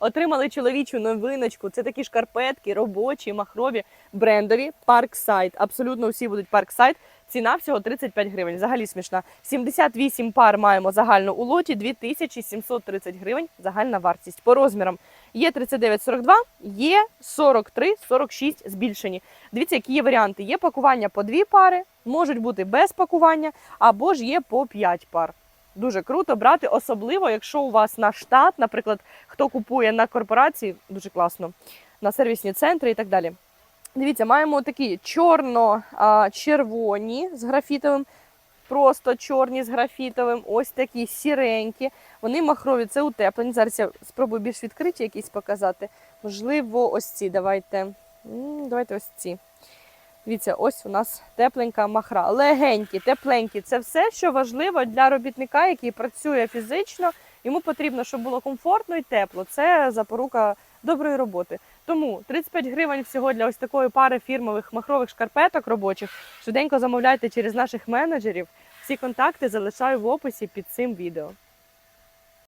отримали чоловічу новиночку. Це такі шкарпетки, робочі, махрові, брендові, Parkside. Абсолютно всі будуть Parkside. Ціна всього 35 гривень. Взагалі смішна. 78 пар маємо загально у лоті, 2730 гривень загальна вартість. По розмірам є 39,42, є 43, 46 збільшені. Дивіться, які є варіанти. Є пакування по дві пари, можуть бути без пакування, або ж є по 5 пар. Дуже круто брати, особливо, якщо у вас на штат, наприклад, хто купує на корпорації, дуже класно, на сервісні центри і так далі. Дивіться, маємо такі чорно-червоні з графітовим, просто чорні з графітовим, ось такі сіренькі. Вони махрові, це утеплені. Зараз я спробую більш відкриті якісь показати. Можливо, ось ці. Давайте. Давайте ось ці. Дивіться, ось у нас тепленька махра. Легенькі, тепленькі. Це все, що важливо для робітника, який працює фізично. Йому потрібно, щоб було комфортно і тепло. Це запорука доброї роботи. Тому 35 гривень всього для ось такої пари фірмових махрових шкарпеток робочих. Швиденько замовляйте через наших менеджерів. Всі контакти залишаю в описі під цим відео.